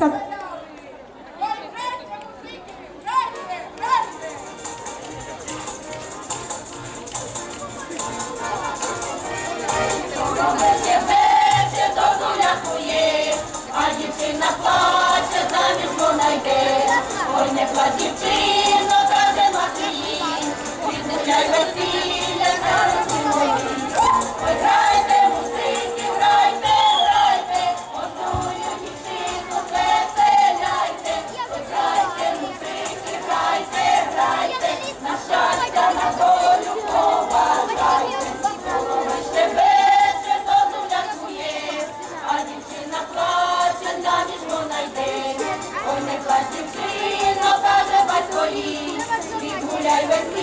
ласка. Ой, не плач, дівчино, каже мати їй, відмовляй tal vez